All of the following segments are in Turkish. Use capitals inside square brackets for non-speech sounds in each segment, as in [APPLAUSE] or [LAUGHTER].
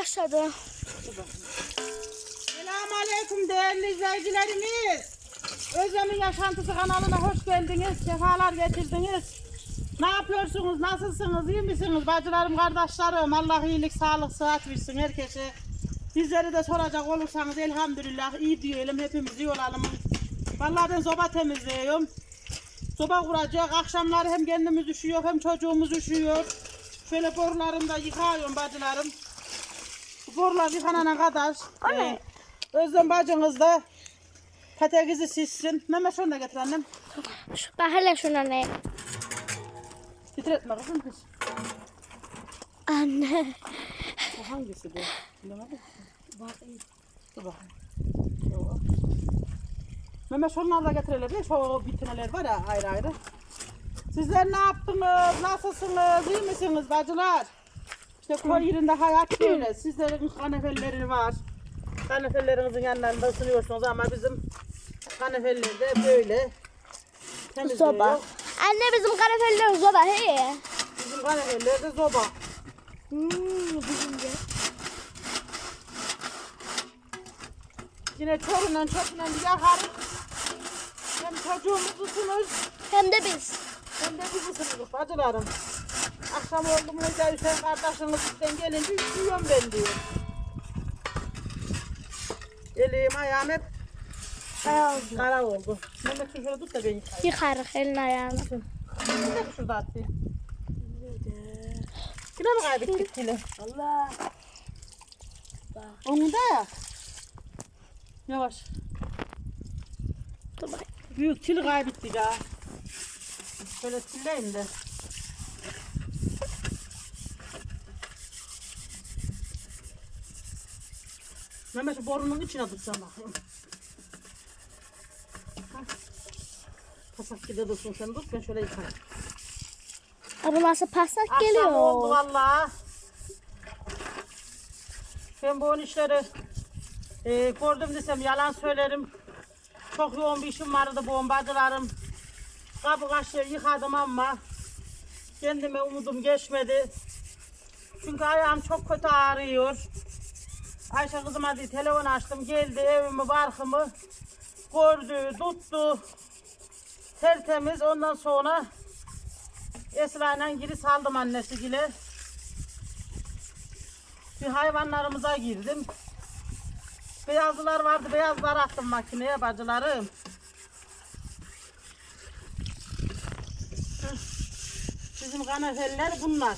Başladı. Selamun Aleyküm değerli izleyicilerimiz. Özlem'in Yaşantısı kanalına hoş geldiniz. Sefalar getirdiniz. Ne yapıyorsunuz? Nasılsınız? iyi misiniz? Bacılarım, kardeşlerim. Allah iyilik, sağlık, sıhhat versin herkese. Bizleri de soracak olursanız elhamdülillah iyi diyelim. Hepimiz iyi olalım. Vallahi ben soba temizliyorum. Soba kuracak. Akşamları hem kendimiz üşüyor hem çocuğumuz üşüyor. Şöyle borularını da yıkıyorum bacılarım. Bu borular yıkanana kadar. O ne? e, Özlem bacınız da patatesi sissin. Mehmet şunu da getir annem. Şu, bak hele şuna ne? Titretme kızım kız. Anne. Bu hangisi bu? Bakayım. Dur bakayım. Mehmet şunları da getirelim. Bir Şu bitineler var ya ayrı ayrı. Sizler ne yaptınız? Nasılsınız? İyi misiniz bacılar? İşte koy yerinde hayat böyle. Sizlerin kanefeleri var. Kanefelerinizin yanlarında ısınıyorsunuz ama bizim kanefeler de böyle. Temizliyor. Soba. Anne bizim kanepeller soba he. Bizim kanefeler de zoba. Hmm, bizim de. Yine çorunla çöpüyle yakarız. Hem çocuğumuz ısınır Hem de biz. hem de biz ısınırız bacılarım. Akşam oldu mu da Hüseyin kardeşiniz bizden gelince üşüyorum ben diyor. Elim ayağım hep Ayağım. kara oldu. Mehmet şu şöyle tut da ben yıkayayım. Yıkarık elini ayağını. Bir de şurada atayım. Yine mi kaybettik yine? Allah. Onu da ya. Yavaş. Dur. Büyük til kaybettik ya. Şöyle tilleyim de. Mehmet borunun içine tutsan bakayım. Pasak gibi dursun sen tut ben şöyle yıkayayım. Abi nasıl pasak Akşam geliyor? oldu valla. Ben bu işleri e, gördüm desem yalan söylerim. Çok yoğun bir işim vardı bu bacılarım. Kapı kaşığı yıkadım ama kendime umudum geçmedi. Çünkü ayağım çok kötü ağrıyor. Ayşe kızıma diye telefon açtım. Geldi evimi barkımı gördü, tuttu. Tertemiz ondan sonra Esra'yla giri saldım annesi gile. Bir hayvanlarımıza girdim. Beyazlar vardı, beyazlar attım makineye bacılarım. Bizim kanefeller bunlar.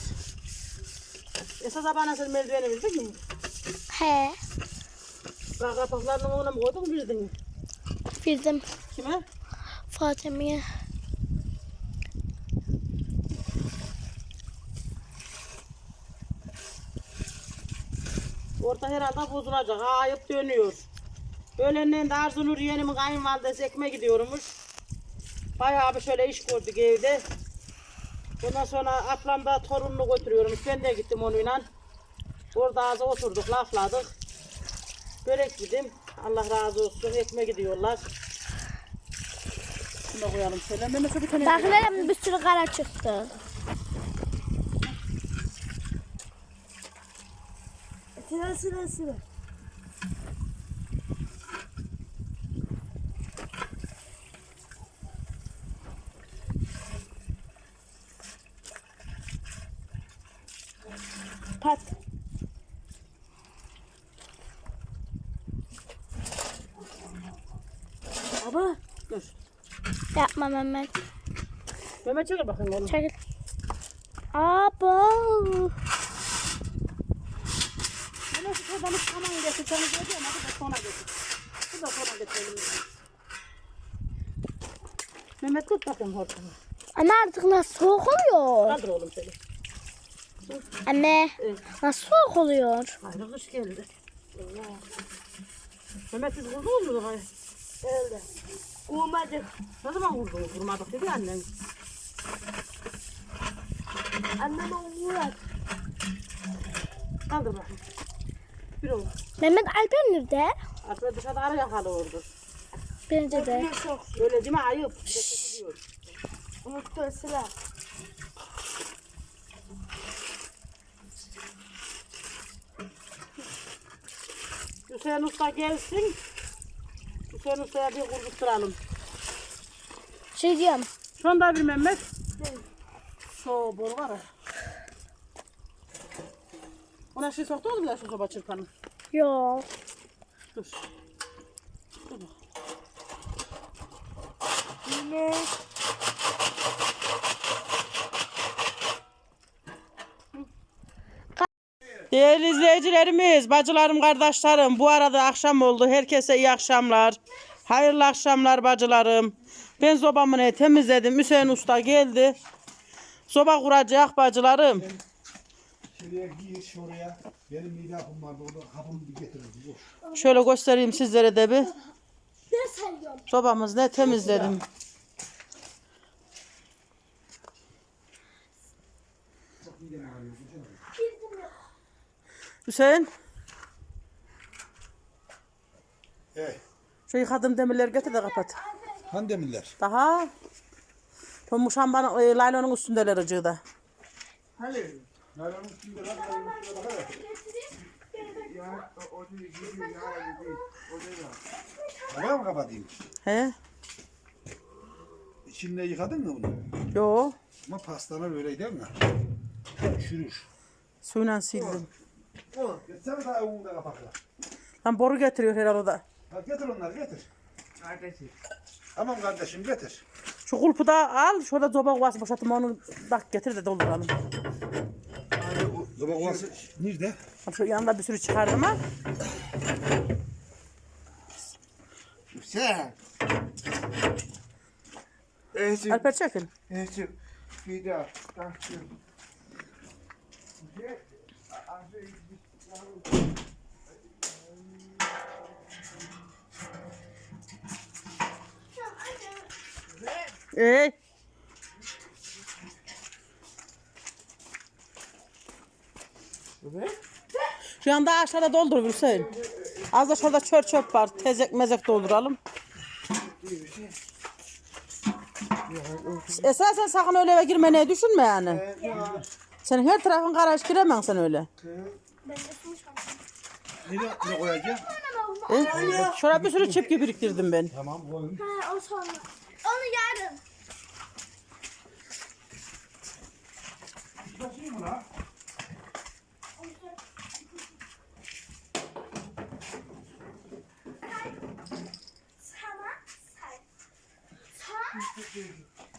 Esas bana sen merdiveni bildin mi? He. Bak kapaklarını ona mı koydun bildin mi? Bildim. Kime? Fatih'e. Orta herhalde bozulacak. Ayıp dönüyor. Öğlenden de Arzu Nur yeğenimin kayınvalidesi ekme gidiyormuş. Bayağı bir şöyle iş gördük evde. Ondan sonra ablam da torununu götürüyormuş. Ben de gittim onunla. Orada az oturduk, lafladık. Börek yedim. Allah razı olsun. Ekme gidiyorlar. Şunu da koyalım şöyle. Mehmet şu bir tane. Bak hele bir sürü kara çıktı. Sıra sıra sıra. Pat. Baba. Dur. Yapma Mehmet. Mehmet çekil bakayım oğlum. Çekil. Abo. Mehmet şu bir saman getir. Sana söyleyeceğim. Hadi da sonra getir. Bu da sonra getirelim. Mehmet tut bakayım hortumu. Anne artık nasıl soğuk oluyor? Kaldır oğlum seni. Anne Evet. nasıl soğuk oluyor? Hayır kış geldi. Mehmet siz vurdunuz mu kafayı? Olmadı. Ne zaman vurdunuz? Vurmadık dedi annen. Annem Murat. Kaldır bakayım. Bir oğlum. Mehmet Alper nerede? Aslında dışarıda ara yakalı orada. Bence de. Öyle değil mi? Ayıp. Unuttu sıra. Hüseyin Usta gelsin. Hüseyin Usta'ya bir kurdurtturalım. Şey diyorum. Şunu da bir Mehmet. Şu bol var ya. Ona şey soktunuz mu da şu soba çırpanı? Yok. Dur. Dur bak. Yine. Değerli izleyicilerimiz, bacılarım, kardeşlerim, bu arada akşam oldu. Herkese iyi akşamlar. Hayırlı akşamlar bacılarım. Ben sobamı ne temizledim. Hüseyin Usta geldi. Soba kuracak bacılarım. Şuraya gir şuraya. Benim mide hapım vardı orada hapımı bir getirin. Boş. Şöyle göstereyim sizlere de bir. Sobamız ne temizledim. Hüseyin, Evet. Şu yıkadığım demirleri getir de kapat. Han demirler. Daha. Tomu şambanın, e, laylonun üstündeler acığı Hayır. Nalanın üstünde lan. Nalanın üstünde bak hele. Ya o, o değil. Gidiyor ya. Değil. O değil ya. Havaya mı kapatayım? He? İçinde yıkadın mı bunu? Yo. Ama pastalar öyle değil mi? Çürür. Suyla sildim. O. Getsene daha umunda kapakla. Lan boru getiriyor herhalde o da. Ha, getir onları getir. Kardeşim. Tamam kardeşim getir. Şu kulpu da al. Şurada zoba kovası boşaltma onu bak getir de dolduralım. Baba kovası nerede? Bak Şu yanında bir sürü çıkardım ha. Sen. Eşim, Alper çekil. eşim. Bir daha. Taktım. Ee, şu yanda aşağıda doldur Hüseyin. Az da şurada çör çöp var. Tezek mezek dolduralım. Esasen sakın öyle eve girmeye düşünme yani. Senin her tarafın karış giremem sen öyle. Nereye koyacağım? E? Şuraya bir sürü çipki biriktirdim ben. Tamam koyun. Ha, o sonra. Onu yarın. Say. Say.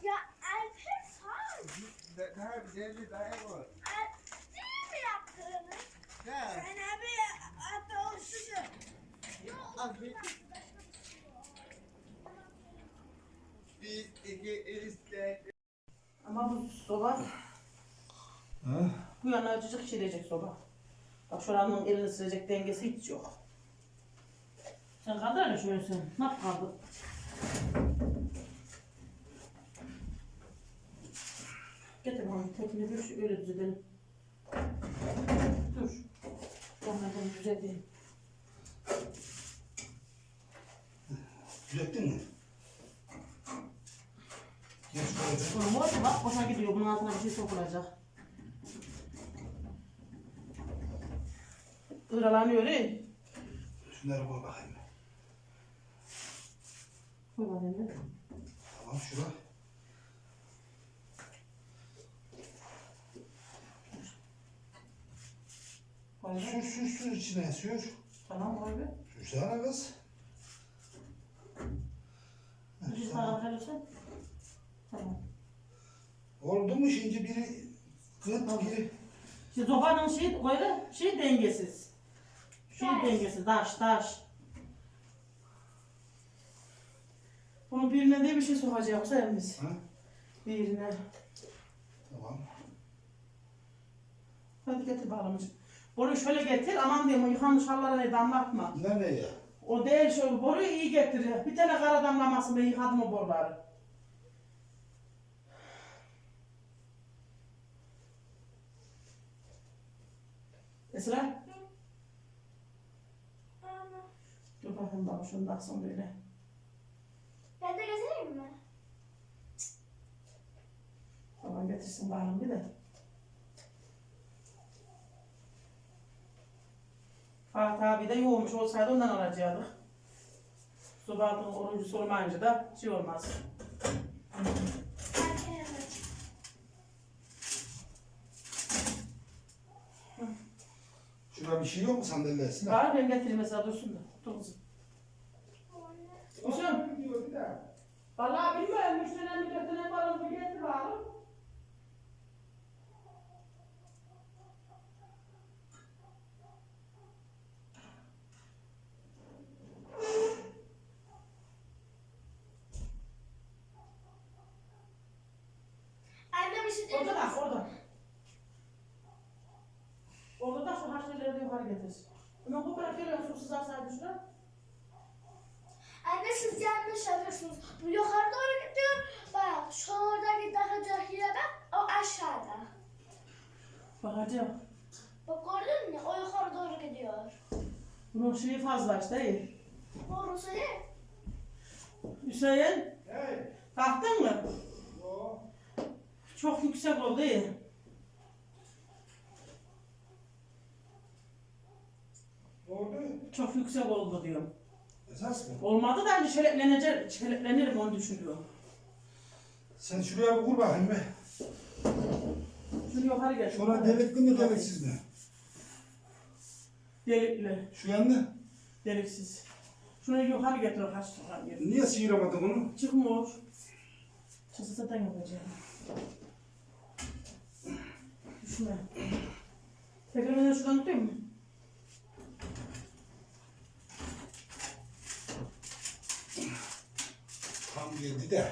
Ya Alper say. Daha bir derdi daha var. Değil mi yaptığını? Ha. Ben abi hatta o şunu. Bir, iki, üç, dört. Ama bu soba Ha? bu yana acıcık çilecek soba. Bak şuranın elini silecek dengesi hiç yok. Sen kaldır hele şöyle sen. Ne yap kaldır? Getir bana tekini bir öyle düzedelim. Dur. Onlardan düzelteyim. Düzelttin mi? Geç koy. Bunun boşu bak boşa gidiyor. Bunun altına bir şey sokulacak. Iğralanıyor öyle. Şunları koy bakayım. Koy bakayım. Tamam şura. Sür sür sür içine sür. Tamam koy bir. Sürsene kız. Bir şey sana verirsen. Tamam. Oldu mu şimdi biri kıt biri Şimdi zobanın şey, böyle şey dengesiz. Şey dengesiz, taş, taş. Bunun birine de bir şey sokacağız biz. Ha? Birine. Tamam. Hadi getir bağlamış. Boruyu şöyle getir, aman diyeyim o yıkanmış hallara damlatma. Nereye? O değil şu boruyu iyi getir. Bir tane kara damlamasın ben yıkadım o boruları. Esra? Dur bakayım baba şunu da aksın böyle. Ben de getireyim mi? Babam getirsin bağım bir de. Fatih abi de yoğunmuş olsaydı ondan alacaktık. Sobaltın orucu olmayınca da şey olmaz. Şurada bir şey yok mu sandalye Sıla? Var ben getireyim mesela dursun da. Dur kızım. Bir de. Vallahi bilmiyorum. Üç tane mi dört tane var onu getir bakalım. Anne bir şey Orada da orada. Orada da şu haşneleri de yukarı getir. Hemen bu kadar geliyorsun sızar saydı şuna. Anne siz yanlış yapıyorsunuz. Bu yukarı doğru gidiyor. Bak şuradaki daha cahile bak. O aşağıda. Bakacağım. Bak gördün mü? O yukarı doğru gidiyor. Bunun şeyi fazla işte değil. Doğrusu ne? Hüseyin Hey. kalktın mı? Çok yüksek oldu. Ne oldu? Çok yüksek oldu diyorum. Esas mı? Olmadı da hani çeleplenecek, çeleplenirim onu düşünüyorum. Sen şuraya bir kur bakayım be. Şunu yukarı getir. Şura delikli mi deliksiz mi? Delikli, Şu yandı. deliksiz. Şunu yukarı getir o kaç. Niye sıyıramadın onu? Çıkmıyor. Çıksa zaten yapacağım. Düşme. Tekrar ben şuradan tutayım mı? Tam geldi de.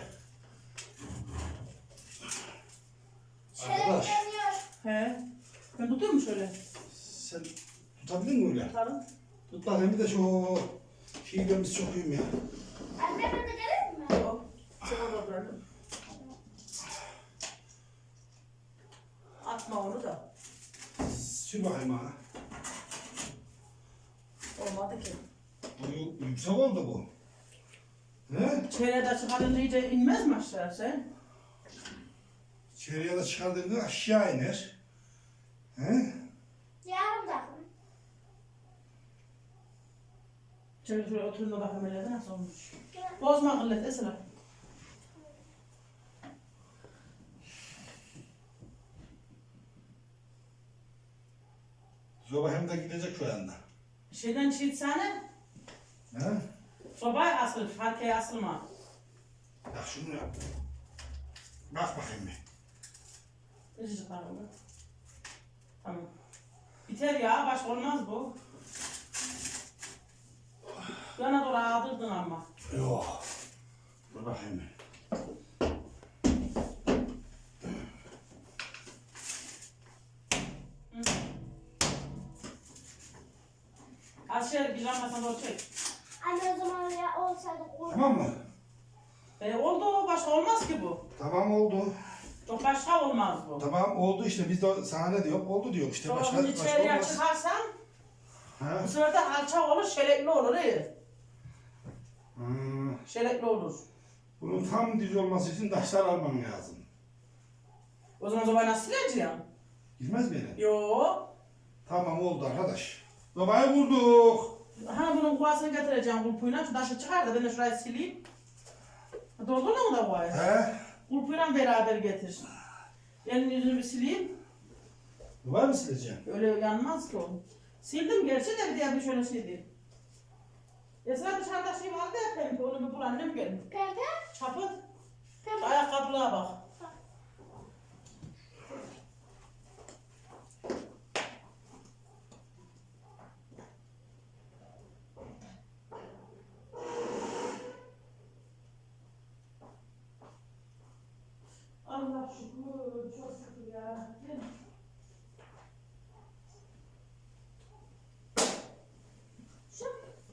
Arkadaş. He. Ben tutayım mı şöyle? sen tutabilir mi öyle? Tutarım. Tut bakayım bir de şu şeyden biz sokayım ya. Anne ben de geleyim mi? Yok. Sen orada bırakın. Atma onu da. Sür bakayım ha. Olmadı ki. Bu yu- yüksek oldu bu. He? Çeyreğe de çıkarınca iyice inmez mi aşağı sen? İçeriye de çıkardığında aşağı iner. He? Yarım takım. Şöyle şöyle oturun da bakayım öyle de nasıl olmuş. Bozma kıllet Esra. Zoba hem de gidecek şu yanda. Şeyden çiğitsene. He? Sobaya asıl, farkaya asılma. Bak şunu yap. Bak bakayım bir. Üzücü paramı. Tamam. Biter ya, baş olmaz bu. Yana doğru ağdırdın ama. Yok. Dur bakayım bir. Doğru çek. Anne o zaman ya olsaydı olur. Tamam mı? E, oldu, başka olmaz ki bu. Tamam oldu. Çok başka olmaz bu. Tamam oldu işte biz de sana ne diyor? Oldu diyor işte Sonra başka başka içeriye olmaz. çıkarsan, Ha? bu sefer de alçak olur, şelekli olur. iyi. Hmm. Şelekli olur. Bunun tam düz olması için taşlar alman lazım. O zaman zobayı nasıl sileceğim? Girmez mi yine? Yo. Tamam oldu arkadaş. Babayı vurduk. Ha bunun kuvasını getireceğim kulpuyla. Şu taşı çıkar da ben de şurayı sileyim. Doldurma mı da kuvayı? He? Kulpuyla beraber getir. Elini yüzünü bir sileyim. Babayı mı sileceksin? Öyle yanmaz ki o. Sildim gerçi de bir diğer bir şöyle sileyim. Esra dışarıda şey vardı ya pembe. Onu bir bul annem gelin. Pembe. Çapıt. Ayakkabılığa bak. Allah şükür, çok şükür ya. Değil mi? Şu,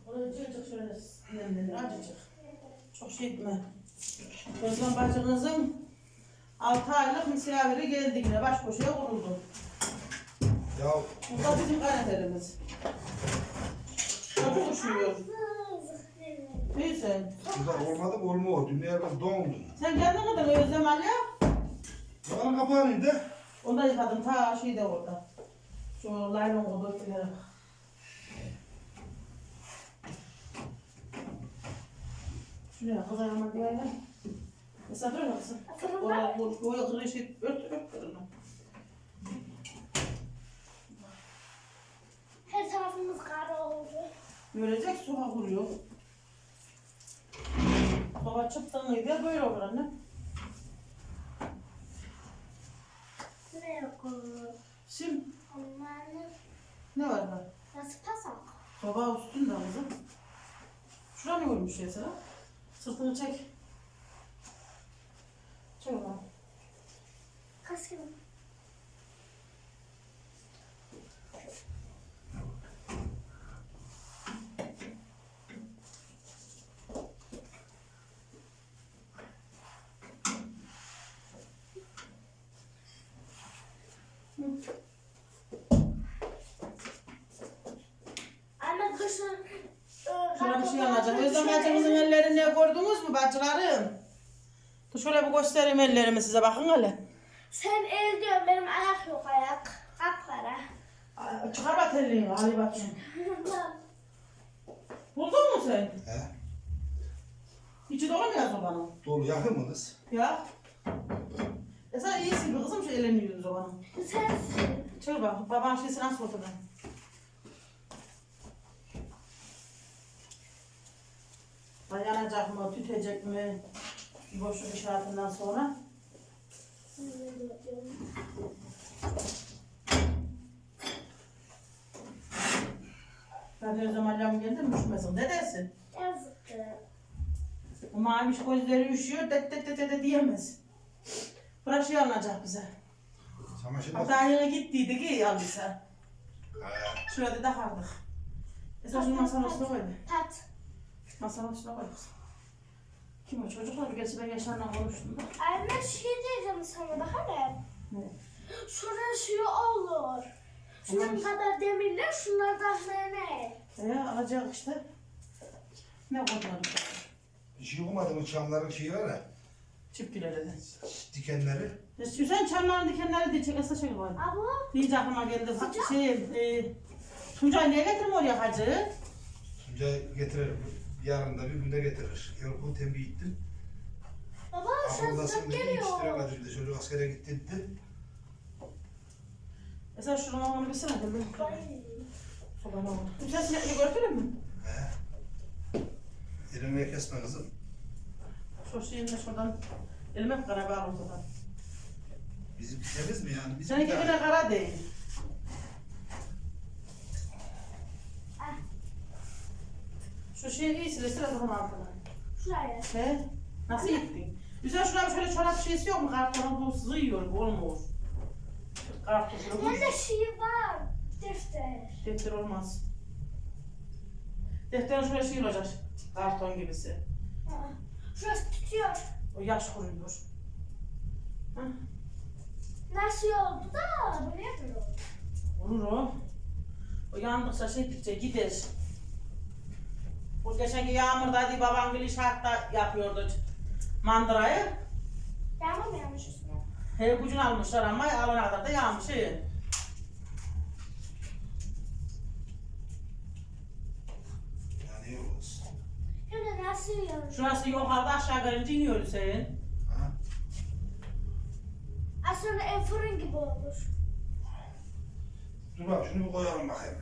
onu cırcık şöyle nemlenir, acıcık. Çok şey etme. Özlem bacınızın 6 aylık misafiri geldi yine baş koşuya kuruldu. Ya Bu da bizim karakterimiz. Çok üşüyor. Neyse. burada olmadı mı olmuyor. Dünya ben dondum. Sen geldin kadar Özlem Ali. Bakalım kapağı nerede? Onu da yıkadım ta şeyde orada. Şu laylon kodu Şuraya kızarma diye ya. Mesela dur kızım. Oraya vur. Oraya kırı şey ört ört kırını. her tarafımız kara oldu. Görecek soba vuruyor. Soba çıktı mıydı böyle olur anne. Ne olur? Şimdi Aman ne var lan? nasıl pasak? Soba üstünde kızım. Şura ne olmuş ya sana? Sırtını çek. Çek oğlum. Kasım. Anne kışın e, Kartopu Özlem bacımızın ellerini gördünüz mü bacılarım? Dur şöyle bir göstereyim ellerimi size bakın hele. Sen el diyorsun benim ayak yok ayak. Kapkara. Ay, Çıkar bak elini Ali bakayım. [LAUGHS] Buldun mu sen? He? İçi dolu mu ya sobanın? Dolu yakın mı kız? Ya. E sen iyisin kızım şu elini yüzünü sobanın. Sensin. Çevir bak baban şeysi nasıl oturdu? Dayanacak mı, tütecek mi? Bir boşluk işaretinden sonra. Ben de Özlem Allah'ım geldi mi üşümesin. Ne dersin? Bu maviş gözleri üşüyor, det det det det diyemez. Bırak şey alınacak bize. Çamaşır Hatta yine gittiydi ki. He. Şurada da kaldık. Esas masanın üstüne koydu. Pat. Masanın üstüne koyduk. Kim o çocuklar? Gerçi ben Yaşar'la konuştum da. Anne şey diyeceğim sana bak hele. Ne? Şurada şey olur. Şunun Olur. kadar demirler şunlardan ne? E alacak işte. Ne koymadım? Bir şey okumadın mı çamların şeyi var ya. Çiftçilere de. Dikenleri. Hüseyin çamların dikenleri diye çekese çekil koydu. Abo. Deyince aklıma geldi. Sıcak. Şey, e, Tuncay niye getirme oraya hacı? Tuncay getirir. Yarın da bir günde getirir. Yorgun tembih ettim. Baba sen sıcak dedi. Geliyor. kaçırdı. Çocuk askere gitti dedi. E sen şunu onu bilsene. de. Ay. Sobanı oldu. Hüseyin sinekli gördün mü? He. Elini kesme kızım. Şu şeyini şuradan elime kara bağlı ortadan. Bizim temiz mi yani? Bizim Seninki de- bile kara değil. Şu şeyi iyi sile sile durun altına. Şuraya. He? Nasıl gittin? Güzel şurada şöyle çorap şeysi yok mu? Kartonu bu sığıyor, bu olmuyor. Karton şöyle bu. Bende şey var. Defter. Defter olmaz. Defterin şöyle şey olacak. Karton gibisi. Ha. Şurası tutuyor. O yaş kuruyor. Hah, Nasıl oldu da böyle oldu. Olur o. O yandıkça şey gittikçe gider. Bu geçenki yağmurdaydı babam bir inşaatta yapıyordu mandırayı. Yağmur mu yağmış üstüne? Her gücünü almışlar ama alana kadar da yağmış. he. De nasıl yağmış? Şurası yukarıda aşağı gelince iniyor Hüseyin. Ha? Aslında ev fırın gibi olur. Dur bak şunu bir koyalım bakayım.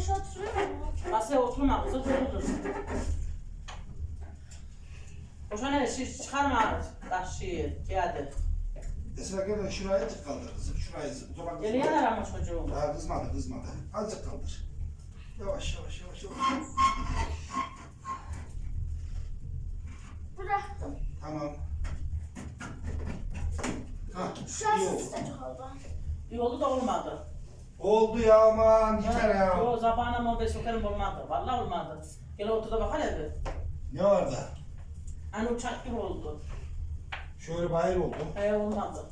Şu oturuyor mu? Oturma kızı durdur. Boşuna ne şiş çıkarma taş şeyi, kağıdı. Esra gel de şurayı tık kaldır kızım. Şurayı zıp. Dur bak. Yanar ama çocuğum. Daha kızmadı kızmadı. Azıcık kaldır. Yavaş yavaş yavaş yavaş. Bıraktım. Tamam. Ha, oldu. sıcacık oldu. İyi oldu da olmadı. Oldu ya aman yeter ya. Yo zabana mı be sokarım olmadı. Vallahi olmadı. Gel otur da bak hele bir. Ne var da? Hani uçak gibi oldu. Şöyle bayır oldu. He olmadı.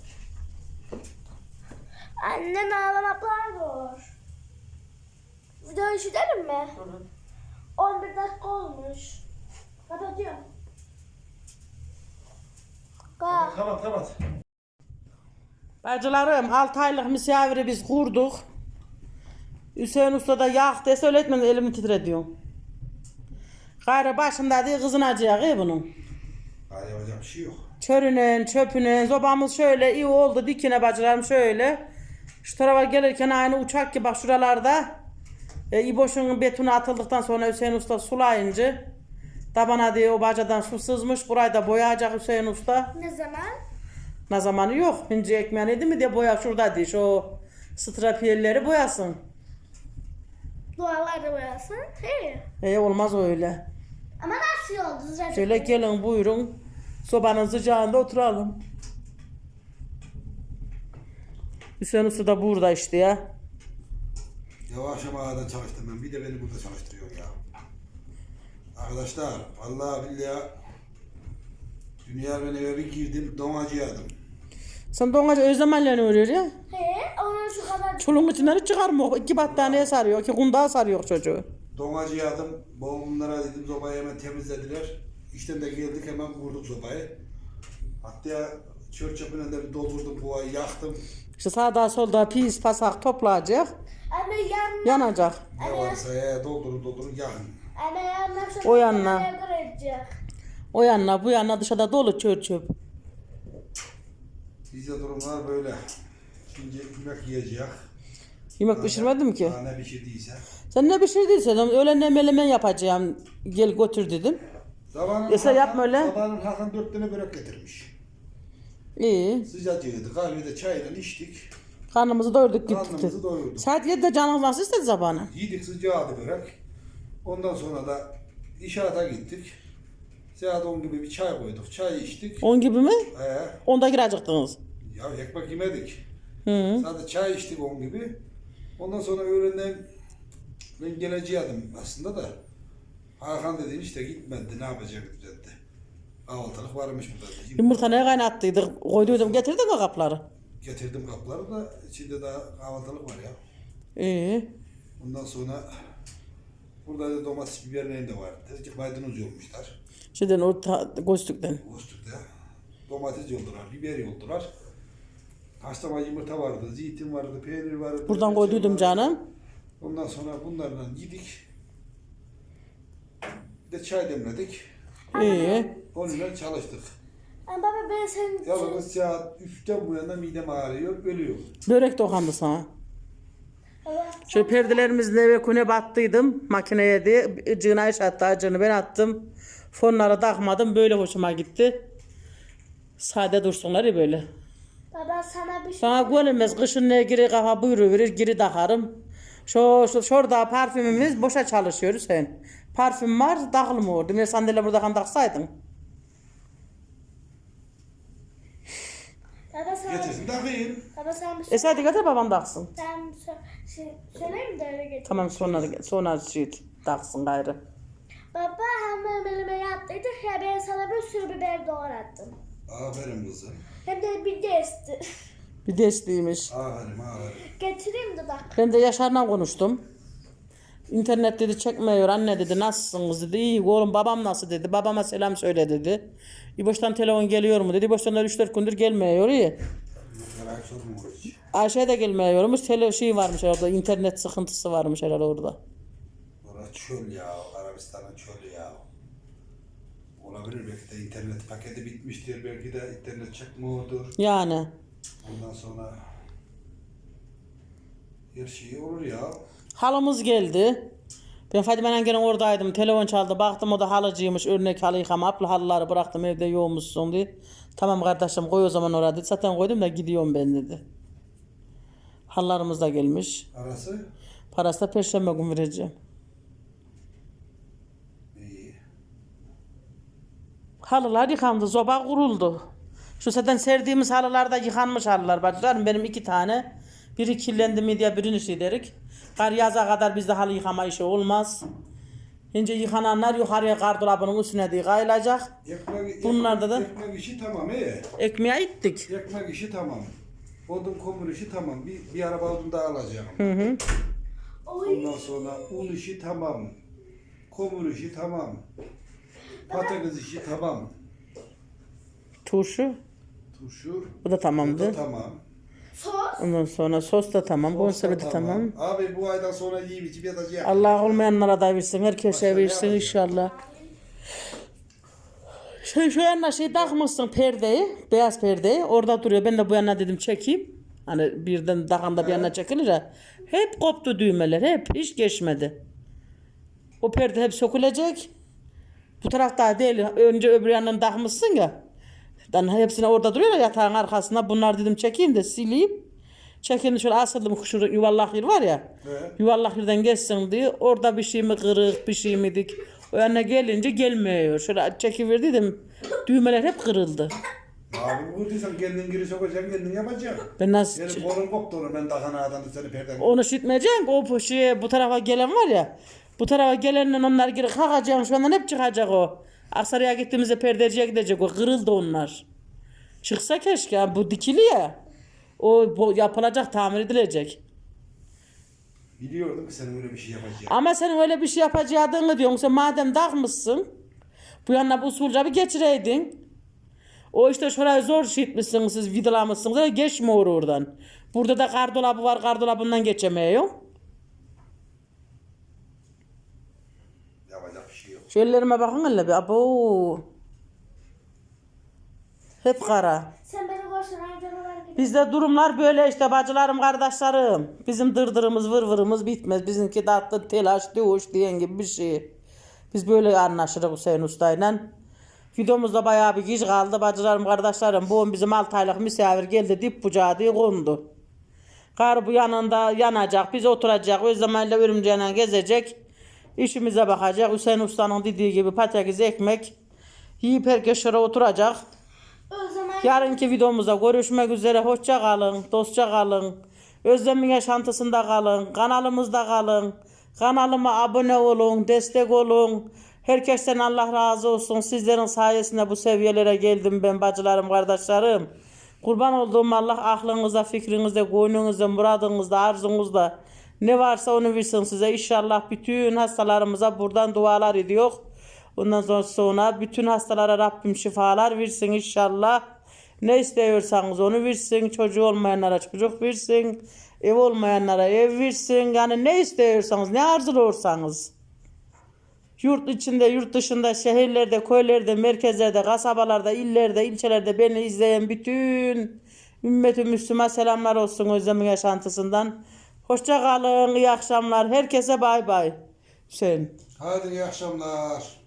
Annen ağlamaklar var. Videoyu çekelim mi? Durun. 11 dakika olmuş. Kapatıyorum. Kalk. Kapat kapat. Bacılarım 6 aylık misafiri biz kurduk. Hüseyin Usta da yaktı. Söyletmeden elimi titrediyorum. Gayrı başında değil kızın acıya iyi bunun. Hadi yapacak bir şey yok. Çörünün, çöpünün, sobamız şöyle iyi oldu. Dikine bacılarım şöyle. Şu tarafa gelirken aynı uçak gibi bak şuralarda. E, İboş'un betonu atıldıktan sonra Hüseyin Usta sulayınca tabana diye o bacadan su sızmış. Burayı da boyayacak Hüseyin Usta. Ne zaman? Ne zamanı yok. Hinci ekmeği yedi mi diye boya şurada diye. Şu strapiyelleri boyasın. Duaları boyasın. He. E, olmaz öyle. Ama nasıl oldu zaten? Şöyle gelin buyurun. Sobanın sıcağında oturalım. Hüseyin Usta da burada işte ya. Ya akşam ağada çalıştım ben. Bir de beni burada çalıştırıyor ya. Arkadaşlar vallahi billahi Dünya ben eve bir girdim donacı yadım. Sen donacı özlemenle ne örüyor ya? He. Onun şu kadar. Çoluğun içinden hiç çıkarmıyor. İki battaniyeye sarıyor, iki kundağa sarıyor çocuğu. Donacı yadım. Babamlara dedim sobayı hemen temizlediler. İşten de geldik hemen vurduk sobayı. Hatta çöp çöpüne de bir doldurdum bu ayı yaktım. İşte sağda solda pis pasak toplayacak, Anne yan. yanacak. Ne varsa ya doldurun doldurun yakın. Anne yanına şu O yanına. O yanına bu yanına dışarıda dolu çöp çöp. Bizde durumlar böyle. Şimdi yemek yiyecek. Yemek pişirmedim ki. Daha ne pişirdiyse. Sen ne pişirdiysen öyle ne melemen yapacağım. Gel götür dedim. Zamanın Ese yapma öyle. Zamanın Hakan dört tane börek getirmiş. İyi. Sıcacıydı. Kahvede çayla içtik. Karnımızı doyurduk gitti. Karnımızı doyurduk. Saat 7'de canımız nasıl istedi sabahına? Yedik sıcağıydı börek. Ondan sonra da inşaata gittik. Saat 10 gibi bir çay koyduk. Çay içtik. 10 gibi mi? Ee, Onda girecektiniz. ya ekmek yemedik. Hı. Sadece çay içtik 10 gibi. Ondan sonra öğlenden ben geleceğim aslında da. Hakan dedi işte gitmedi ne yapacak dedi. Kahvaltılık varmış burada. dedi. Yumurta ne kaynattıydık. Koyduydum getirdin mi kapları? Getirdim kapları da içinde daha kahvaltılık var ya. İyi. Ondan sonra burada da domates biberlerin de vardı. Maydanoz yollmuşlar. Şeyden orta gözlükten. Boztuk'ta. Domates yoldular, biber yoldular. Haşlama yumurta vardı, zeytin vardı, peynir vardı. Buradan koyduydum vardı. canım. Ondan sonra bunlarla yedik. Bir de çay demledik. İyi. Onunla çalıştık. Ama baba ben senin için. Yalnız saat 3'ten bu yana midem ağrıyor, ölüyorum. Börek dokandı sana. Baba, Şu perdelerimizin eve kune battıydım. Makineye de ıcığına iş attı. Acını ben attım. Fonlara takmadım. Böyle hoşuma gitti. Sade dursunlar ya böyle. Baba sana bir şey. Bana görünmez. Kışın ne giri kafa buyruğu verir. Giri takarım. Şu, şu şurada parfümümüz boşa çalışıyor sen. Parfüm var, takılmıyor. Demir sandalye burada kan taksaydın. Baba sana. Getirdim takayım. Baba sen bir şey. E hadi getir babam taksın. Sen şey, söyleyeyim de öyle getir. Tamam sonra sonra şey taksın gayrı. Baba hem melime yaptıydık ya ben sana bir sürü biber doğrattım. Aferin kızım. Hem de bir desti. [LAUGHS] Bir desteğiymiş. Aferin, aferin. Getireyim de bak. Ben de Yaşar'la konuştum. İnternet dedi çekmiyor anne dedi nasılsınız dedi. İyi oğlum babam nasıl dedi. Babama selam söyle dedi. İboş'tan telefon geliyor mu dedi. İboş'tan da 3-4 gündür gelmiyor iyi. Merak sorma hiç. Ayşe de gelmiyormuş. Tele şey varmış orada. internet sıkıntısı varmış herhalde orada. Orası çöl ya, Arabistan'ın çölü ya. Olabilir belki de internet paketi bitmiştir, belki de internet çekmiyordur. Yani. Ondan sonra her şey olur ya. Halımız geldi. Ben Fadime'nin gene oradaydım. Telefon çaldı. Baktım o da halıcıymış. Örnek halı yıkama. Aplı halıları bıraktım evde yoğunmuşsun diye. Tamam kardeşim koy o zaman orada. dedi. Zaten koydum da gidiyorum ben dedi. Halılarımız da gelmiş. Arası Parası da perşembe gün vereceğim. iyi. Halılar yıkandı. Zoba kuruldu. Şu zaten serdiğimiz halılar da yıkanmış halılar bacılarım. Benim iki tane. Biri kirlendi mi diye birini şey derik. Kar yaza kadar bizde halı yıkama işi olmaz. Şimdi yıkananlar yukarıya gardırobunun üstüne diye kayılacak. Ekmek, Bunlarda da- ekmek işi tamam iyi. Ekmeğe ittik. Ekmek işi tamam. Odun komur işi tamam. Bir, bir araba odun daha alacağım. Hı hı. Ondan sonra un işi tamam. Komur işi tamam. Patates işi tamam. Turşu. Turşu Bu da bu tamamdı. da tamam. Sos. Ondan sonra sos da tamam. Sos da tamam. Abi bu aydan sonra yiyip içip yatacağım. Allah olmayanlara da versin. Herkese Başka versin inşallah. Şey şu yanına şey takmışsın perdeyi, beyaz perdeyi. Orada duruyor. Ben de bu yana dedim çekeyim. Hani birden takanda bir yana çekilir ya. Hep koptu düğmeler, hep. Hiç geçmedi. O perde hep sökülecek. Bu tarafta değil. Önce öbür yandan takmışsın ya. Ben hepsine orada duruyor ya yatağın arkasında. Bunlar dedim çekeyim de sileyim. Çekin şöyle asıldım şu yuvarlak yer var ya. Evet. Yuvarlak yerden geçsin diye. Orada bir şey mi kırık, bir şey mi dik. O yana gelince gelmiyor. Şöyle çekiverdim. Düğmeler hep kırıldı. Abi vurduysan kendin giri sokacaksın kendin yapacaksın. Ben nasıl... Benim kolum koptu onu ben dakanadan da seni perden. Onu şitmeyeceğim. O bu şey, bu tarafa gelen var ya. Bu tarafa gelenle onlar geri kalkacak. Şu andan hep çıkacak o. Aksaray'a gittiğimizde perdeciye gidecek o. Kırıldı onlar. Çıksa keşke. Bu dikili ya. O bu yapılacak, tamir edilecek. Biliyordum ki senin öyle bir şey yapacağını. Ama sen öyle bir şey yapacağını diyorsun. Sen madem takmışsın. Bu yanına bu usulca bir geçireydin. O işte şurayı zor şitmişsin siz vidalamışsınız. Geçmiyor oradan. Burada da gardolabı var. Gardolabından geçemiyor. Yapacak bir şey yok. Şu ellerime bakın hele bir. Abo. Hep kara. Sen beni görsen amcalar gibi. Bizde durumlar böyle işte bacılarım, kardeşlerim. Bizim dırdırımız, vır vırımız bitmez. Bizimki tatlı telaş, dövüş diyen gibi bir şey. Biz böyle anlaşırız Hüseyin Usta'yla. Videomuzda bayağı bir geç kaldı. Bacılarım, kardeşlerim. Bu bizim 6 aylık misafir geldi. Dip bucağı diye kondu. Kar bu yanında yanacak. Biz oturacak. O zamanla örümceğine gezecek. İşimize bakacak. Hüseyin Usta'nın dediği gibi patates, ekmek. Yiyip herkes şuraya oturacak. O zaman Yarınki videomuzda görüşmek üzere. Hoşça kalın, dostça kalın. Özlem'in yaşantısında kalın. Kanalımızda kalın. Kanalıma abone olun, destek olun. Herkesten Allah razı olsun. Sizlerin sayesinde bu seviyelere geldim ben bacılarım, kardeşlerim. Kurban olduğum Allah aklınızda, fikrinizde, gönlünüzde, muradınızda, arzunuzda ne varsa onu versin size. İnşallah bütün hastalarımıza buradan dualar ediyor. Ondan sonra, sonra bütün hastalara Rabbim şifalar versin inşallah. Ne istiyorsanız onu versin. Çocuğu olmayanlara çocuk versin. Ev olmayanlara ev versin. Yani ne istiyorsanız, ne arzuluyorsanız. Yurt içinde, yurt dışında, şehirlerde, köylerde, merkezlerde, kasabalarda, illerde, ilçelerde beni izleyen bütün ümmeti Müslüman selamlar olsun Özlem'in yaşantısından. Hoşça kalın, iyi akşamlar. Herkese bay bay. Hüseyin. Hadi iyi akşamlar.